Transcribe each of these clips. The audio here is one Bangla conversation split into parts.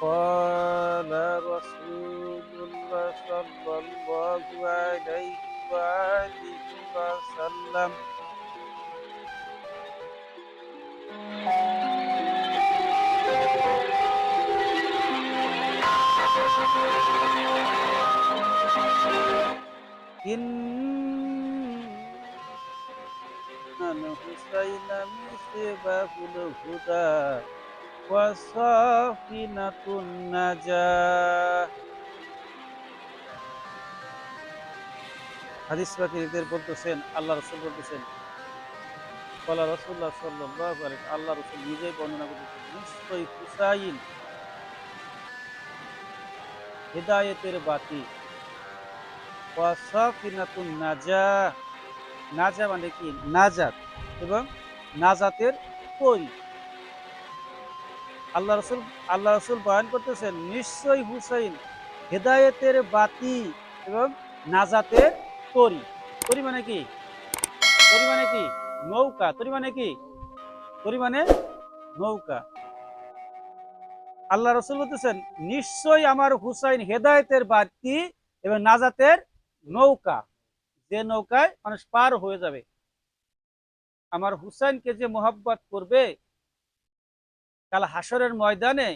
قال رسول الله صلى الله عليه وآله وسلم. إن الحسين مصباح الهدى وصافنة النجاة হাদিস পাখিদের বলতেছেন আল্লাহ রসুল বলতেছেন কলা রসুল্লাহ সাল্লাহ আল্লাহ রসুল নিজেই বর্ণনা করতেছেন নিশ্চয়ই হুসাইন হেদায়েতের বাতি ওয়াসাফিনাতুন নাজা নাজা মানে কি নাজাত এবং নাজাতের তৈরি আল্লাহ রসুল আল্লাহ রসুল বয়ান করতেছেন, নিশ্চয়ই হুসাইন হেদায়েতের বাতি এবং নাজাতের তরি। তরি মানে কি? তরি মানে কি? নৌকা। তরি মানে কি? তরি মানে নৌকা। আল্লাহ রসুল বলতেছেন, নিশ্চয়ই আমার হুসাইন হেদায়েতের বাতি এবং নাজাতের নৌকা। যে নৌকায় মানুষ পার হয়ে যাবে। আমার হুসাইনকে যে মোহাব্বত করবে কাল হাসরের ময়দানে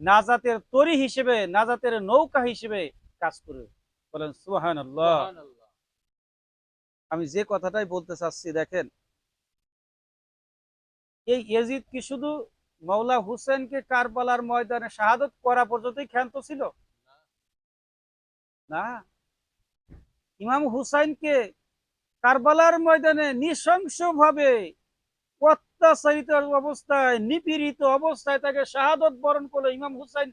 নাজাতের তরি হিসেবে নাজাতের নৌকা হিসেবে কাজ করবে বলেন সুহান আমি যে কথাটাই বলতে চাচ্ছি দেখেন এই এজিদ কি শুধু মৌলা হুসেনকে কারবালার ময়দানে শাহাদত করা পর্যন্তই ক্ষান্ত ছিল? না। ইমাম হুসাইনকে কারবালার ময়দানে নৃশংস ভাবে অত্যাচারিত অবস্থায়, নিপীড়িত অবস্থায় তাকে শাহাদত বরণ করল ইমাম হুসাইন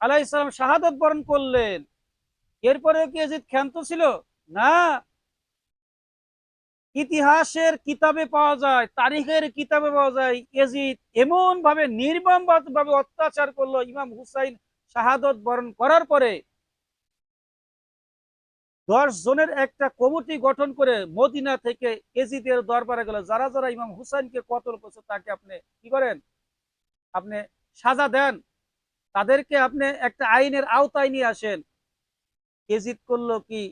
আলাহ ইসলাম শাহাদত বরণ করলেন। এরপরে কি এজিদ ক্ষান্ত ছিল? না। ইতিহাসের কিতাবে পাওয়া যায়, তারিখের কিতাবে পাওয়া যায়, এজিদ এমন ভাবে নির্মম ভাবে অত্যাচার করল ইমাম হুসাইন শাহাদত বরণ করার পরে। দশ জনের একটা কমিটি গঠন করে মদিনা থেকে এজিদের দরবারে গেল। যারা যারা ইমাম হুসাইনকে কতল করছে তাকে আপনি কি করেন? আপনি সাজা দেন। তাদেরকে আপনি একটা আইনের আওতায় নিয়ে আসেন। এজিদ করল কি?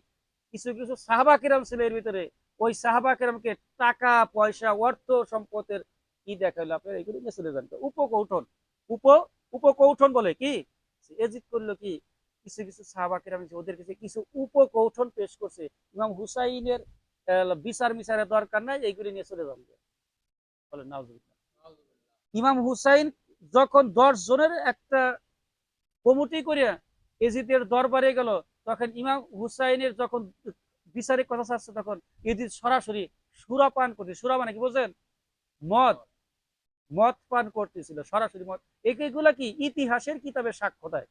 কিছু কিছু সাহাবা কিরাম ছিল এর ভিতরে। ওই সাহাবা কিরামকে টাকা, পয়সা, অর্থ সম্পদের কি দেখাইলো? আপনার এগুলো চলে যান। উপকৌঠন। উপ, উপকৌঠন বলে কি? এজিদ করল কি? কিছু কিছু সাহাবা কিরাম ওদের কাছে কিছু উপকৌঠন পেশ করছে, ইমাম হুসাইনের বিচার মিচারের দরকার নাই, এইগুলি নিয়ে চলে যান বলেন ইমাম হুসাইন যখন দশ জনের একটা কমিটি করে এজিদের দরবারে গেল, তখন ইমাম হুসাইনের যখন বিচারের কথা চাচ্ছে তখন এজিদ সরাসরি সুরা পান করতে, সুরা মানে কি বলছেন মদ। মদ পান করতেছিল, সরাসরি মদ। এগুলা কি? ইতিহাসের কিতাবে সাক্ষ্য দেয়।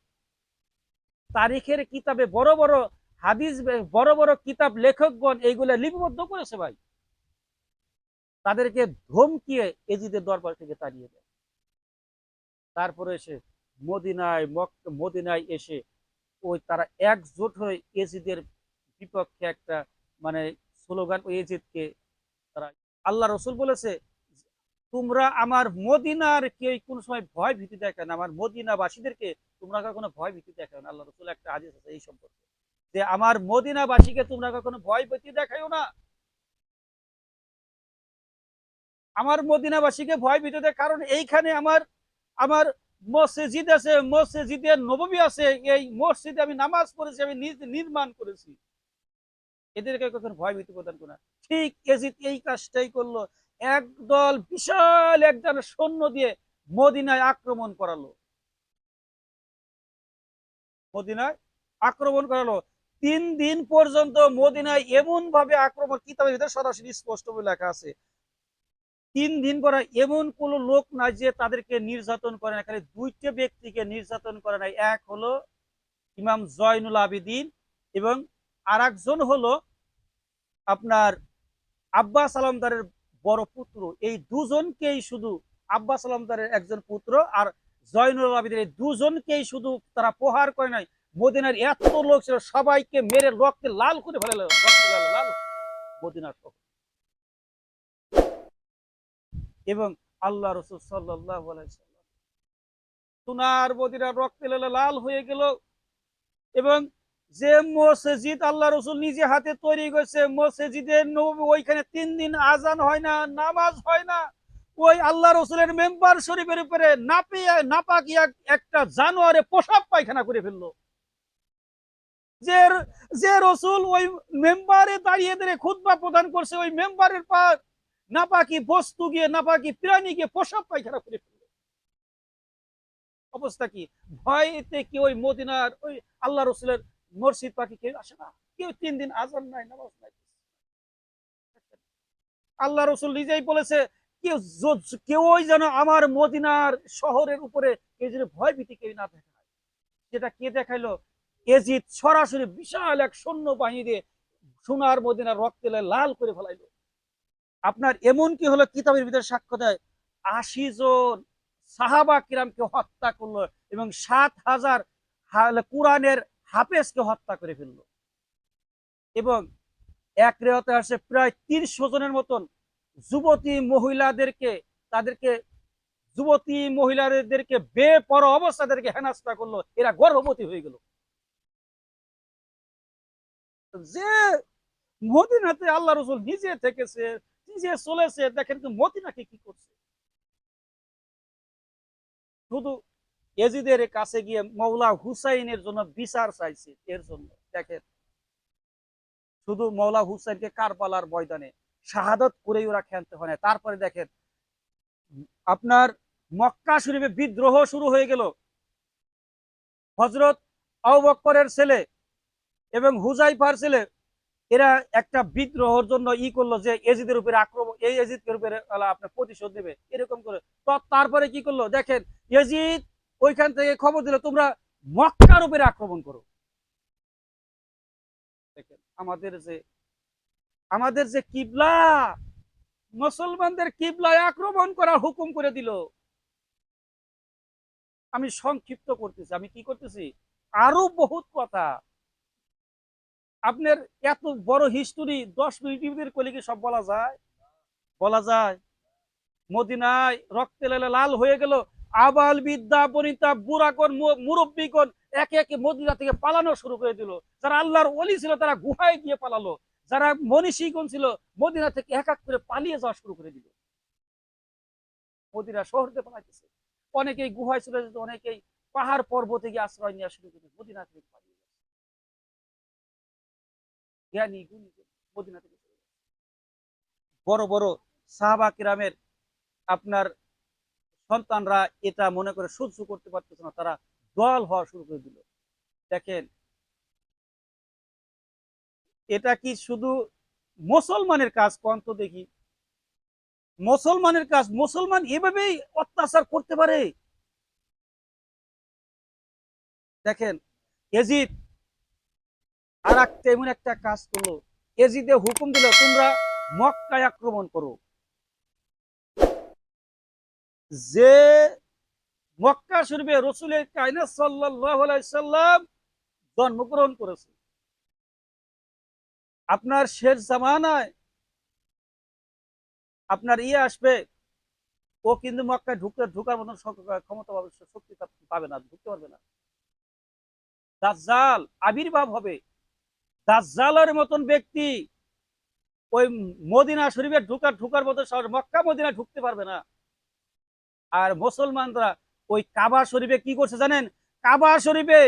তারিখের কিতাবে বড় বড় হাদিস, বড় বড় কিতাব লেখকগণ এইগুলা লিপিবদ্ধ করেছে ভাই। তাদেরকে ধমকিয়ে এজিদের দরবার থেকে তাড়িয়ে দেয়। তারপরে এসে মদিনায় মদিনায় এসে ওই তারা একজোট হয়ে এজিদের বিপক্ষে একটা মানে স্লোগান ওই এজিদকে তারা আল্লাহ রসুল বলেছে, তোমরা আমার মদিনার কেউ কোন সময় ভয় ভীতি দেখায় না। আমার মদিনাবাসীদেরকে তোমরা কখনো ভয় ভীতি দেখাও না আল্লাহ রসুল একটা হাদিস আছে এই সম্পর্কে, যে আমার মদিনাবাসীকে তোমরা কখনো ভয় ভীতি দেখাইও না। আমার মদিনাবাসীকে ভয় ভীতি দেয় কারণ এইখানে আমার আমার মসজিদ আছে মসজিদের নবমী আছে, এই মসজিদে আমি নামাজ পড়েছি, আমি নিজ নির্মাণ করেছি। এদেরকে কখন ভয় ভীতি প্রদান করা ঠিক এজিদ এই কাজটাই করল, একদল বিশাল একজন সৈন্য দিয়ে মদিনায় আক্রমণ করালো। মদিনায় আক্রমণ করালো। তিন দিন পর্যন্ত মদিনায় এমন ভাবে আক্রমণ, কিতাবের ভিতরে সরাসরি স্পষ্ট বলে লেখা আছে। তিন দিন পরে এমন কোন লোক নাই যে তাদেরকে নির্যাতন করে না খালি দুইটা ব্যক্তিকে নির্যাতন করে নাই। এক হলো ইমাম জয়নুল আবিদিন এবং আর একজন হলো আপনার আব্বাস আলমদারের বড় পুত্র। এই দুজনকেই শুধু আব্বাস আলমদারের একজন পুত্র আর জয়নুল দুজনকেই শুধু তারা প্রহার করে নাই। মদিনার এত লোক ছিল, সবাইকে মেরে রক্তে লাল করে ফেলে মদিনার এবং আল্লাহ রসুল সাল্লাহ সোনার মদিনা রক্তে লাল হয়ে গেল। এবং যে মসজিদ আল্লাহ রসুল নিজে হাতে তৈরি করেছে, মসজিদের ওইখানে তিন দিন আজান হয় না, নামাজ হয় না। ওই আল্লাহ রসুলের মেম্বার শরীফের উপরে নাপিয়া, নাপাকি একটা জানোয়ারে পোশাক পায়খানা করে ফেলল। যে যে রসুল ওই মেম্বারে দাঁড়িয়ে দাঁড়িয়ে খুতবা প্রদান করছে, ওই মেম্বারের পা নাপাকি বস্তু গিয়ে, নাপাকি প্রাণী গিয়ে পোশাক পায়খানা করে ফেলল। অবস্থা কি? ভয়তে কি ওই মদিনার ওই আল্লাহ রসুলের মসজিদ পাখি কেউ আসে না? কেউ তিন দিন আজান নাই, নামাজ নাই। আল্লাহ রসুল নিজেই বলেছে কেউ কেউই যেন আমার মদিনার শহরের উপরে কেউ যেন ভয় ভীতি কেউ না দেখায়। যেটা কে দেখাইলো? এজিদ সরাসরি বিশাল এক সৈন্য বাহিনী দিয়ে সোনার মদিনার রক্তে লাল করে ফেলাইলো। আপনার এমন কি হলো? কিতাবের ভিতরে সাক্ষ্য দেয়, আশি জন সাহাবা কিরামকে হত্যা করল এবং সাত হাজার কোরআনের হাফেজকে হত্যা করে ফেলল। এবং এক রেওয়াতে আসে প্রায় তিনশো জনের মতন যুবতী মহিলাদেরকে, তাদেরকে, যুবতী মহিলাদেরকে বেপর অবস্থাদেরকে হেনাস্তা করল, এরা গর্ভবতী হয়ে গেল। যে মদিনাতে আল্লাহ রসুল নিজে থেকেছে, নিজে চলেছে, দেখেন তো মদিনাকে কি করছে। শুধু এজিদের কাছে গিয়ে মৌলা হুসাইনের জন্য বিচার চাইছে, এর জন্য, দেখেন। শুধু মৌলা হুসাইনকে কারবালার ময়দানে শাহাদত করেই ওরা খেলতে হয় না তারপরে দেখেন, আপনার মক্কা শরীফে বিদ্রোহ শুরু হয়ে গেল। হজরত আউবক্করের ছেলে এবং হুজাইফার ছেলে, এরা একটা বিদ্রোহের জন্য ই করল যে, এজিদের উপরে আক্রমণ, এই এজিদের উপরে আপনার প্রতিশোধ নেবে, এরকম করে। তো তারপরে কি করল? দেখেন, এজিদ ওইখান থেকে খবর দিল, তোমরা মক্কার উপরে আক্রমণ করো। দেখেন, আমাদের যে আমাদের যে কিবলা, মুসলমানদের কিবলায় আক্রমণ করার হুকুম করে দিল। আমি সংক্ষিপ্ত করতেছি। আমি কি করতেছি? আরও বহুত কথা। আপনার এত বড় হিস্টোরি দশ মিনিটের কলে কি সব বলা যায়? বলা যায়। মদিনায় রক্তে লেলে লাল হয়ে গেল। আবাল বিদ্যা, বনিতা বুড়াকন মুরব্বীগণ একে একে মদিনা থেকে পালানো শুরু করে দিল। যারা আল্লাহর অলি ছিল, তারা গুহায় গিয়ে পালালো। যারা মনীষীগণ ছিল, মদিনা থেকে এক এক করে পালিয়ে যাওয়া শুরু করে দিল। মদিনা শহরতে পালাইতেছে। অনেকেই গুহায় চলে যেত, অনেকেই পাহাড় পর্বতে গিয়ে আশ্রয় নেওয়া শুরু করে মদিনা থেকে পালিয়ে যাচ্ছে জ্ঞানী গুণী মদিনা থেকে চলে যাচ্ছে। বড় বড় সাহাবা কিরামের আপনার সন্তানরা এটা মনে করে সহ্য করতে পারতেছে না, তারা দল হওয়া শুরু করে দিল। দেখেন এটা কি শুধু মুসলমানের কাজ? কন্ত দেখি। মুসলমানের কাজ, মুসলমান এভাবেই অত্যাচার করতে পারে। দেখেন, এজিদ আর এমন একটা কাজ করল। এজিদে হুকুম দিল, তোমরা মক্কায় আক্রমণ করো। যে মক্কা শরীফে রসুলের কায়না সাল্লাহ সাল্লাম জন্মগ্রহণ করেছে। আপনার শেষ জামানায় আপনার ইয়ে আসবে। ও কিন্তু মক্কায় ঢুকতে, ঢুকার মতন ক্ষমতা পাবে শক্তি পাবে না, ঢুকতে পারবে না। দাজ্জাল আবির্ভাব হবে। দাজ্জালের মতন ব্যক্তি ওই মদিনা শরীফে ঢুকার ঢুকার মতো মক্কা মদিনা ঢুকতে পারবে না। আর মুসলমানরা ওই কাবা শরীফে কি করছে জানেন? কাবা শরীফে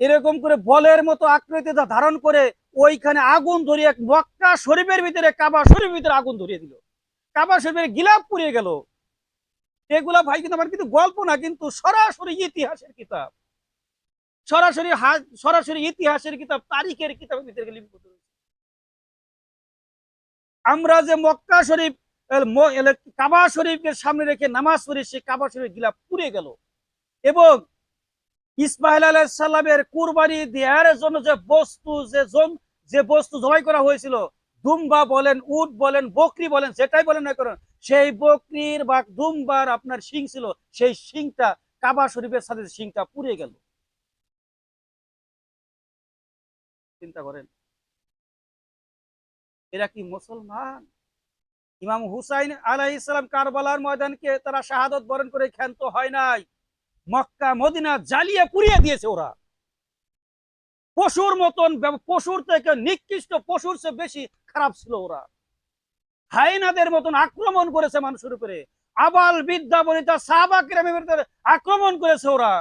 এরকম করে বলের মতো আকৃতি ধারণ করে ওইখানে আগুন ধরিয়ে মক্কা শরীফের ভিতরে, কাবা শরীফের ভিতরে আগুন ধরিয়ে দিল। কাবা শরীফের গিলাপ পুড়িয়ে গেল। এগুলা ভাই কিন্তু আমার কিন্তু গল্প না, কিন্তু সরাসরি ইতিহাসের কিতাব। সরাসরি সরাসরি ইতিহাসের কিতাব, তারিখের কিতাবের ভিতরে লিপিবদ্ধ রয়েছে। আমরা যে মক্কা শরীফ কাবা শরীফকে সামনে রেখে নামাজ পড়ি, সে কাবা শরীফ গিলা পুড়ে গেল। এবং ইসমাইল আলাইসাল্লামের কুরবানি দেওয়ার জন্য যে বস্তু, যে জম, যে বস্তু জবাই করা হয়েছিল, দুম্বা বলেন, উট বলেন, বকরি বলেন, যেটাই বলেন না করেন সেই বকরির বা দুম্বার আপনার শিং ছিল, সেই শিংটা কাবা শরীফের সাথে শিংটা পুড়ে গেল। চিন্তা করেন। এরা কি মুসলমান? ইমাম হুসাইন আলাহ ইসলাম কারবালার ময়দানকে তারা শাহাদত বরণ করে ক্ষান্ত হয় নাই। মক্কা, মদিনা জ্বালিয়ে পুড়িয়ে দিয়েছে ওরা। পশুর মতন পশুর থেকে নিকৃষ্ট পশুর চেয়ে বেশি খারাপ ছিল ওরা। হাইনাদের মতন আক্রমণ করেছে মানুষের উপরে। আবাল বিদ্যা বনিতা সাহাবা কিরামের আক্রমণ করেছে ওরা।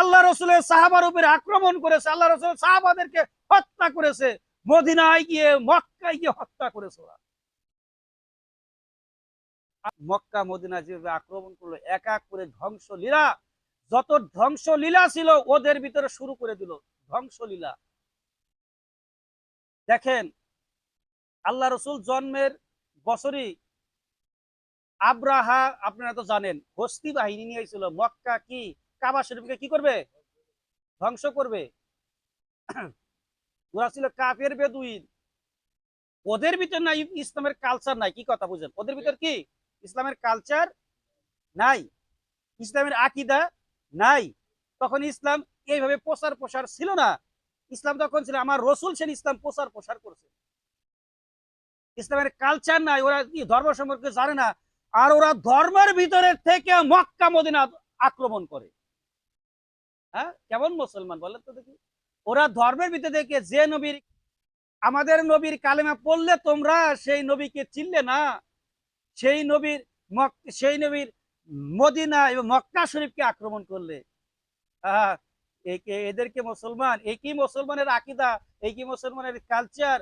আল্লাহ রসুলের সাহাবার উপরে আক্রমণ করেছে। আল্লাহ রসুলের সাহাবাদেরকে হত্যা করেছে। মদিনায় গিয়ে, মক্কায় গিয়ে হত্যা করেছে ওরা। মক্কা, মদিনা যেভাবে আক্রমণ করল, এক এক করে ধ্বংস লীলা যত ধ্বংস লীলা ছিল, ওদের ভিতরে শুরু করে দিল ধ্বংস লীলা দেখেন, আল্লাহ রসুল জন্মের বছরই আব্রাহা, আপনারা তো জানেন হস্তি বাহিনী নিয়ে এসেছিল মক্কা কি? কাবা শরীফকে কি করবে? ধ্বংস করবে। ওরা ছিল কাফের বেদুইন। ওদের ভিতর নাই, ইসলামের কালচার নাই, কি কথা বুঝেন? ওদের ভিতর কি? ইসলামের কালচার নাই। ইসলামের আকিদা নাই। তখন ইসলাম এইভাবে প্রচার প্রসার ছিল না। ইসলাম তখন ছিল, আমার রসুল সেন ইসলাম প্রচার প্রসার করছে। ইসলামের কালচার নাই, ওরা ধর্ম সম্পর্কে জানে না। আর ওরা ধর্মের ভিতরে থেকে মক্কা, মদিনা আক্রমণ করে। হ্যাঁ? কেমন মুসলমান বলেন তো দেখি। ওরা ধর্মের ভিতরে থেকে যে নবীর, আমাদের নবীর কালেমা পড়লে তোমরা সেই নবীকে চিনলে না। সেই নবীর সেই নবীর মদিনা এবং মক্কা শরীফকে আক্রমণ করলে। এদেরকে মুসলমান এই কি মুসলমানের আকিদা এই কি মুসলমানের কালচার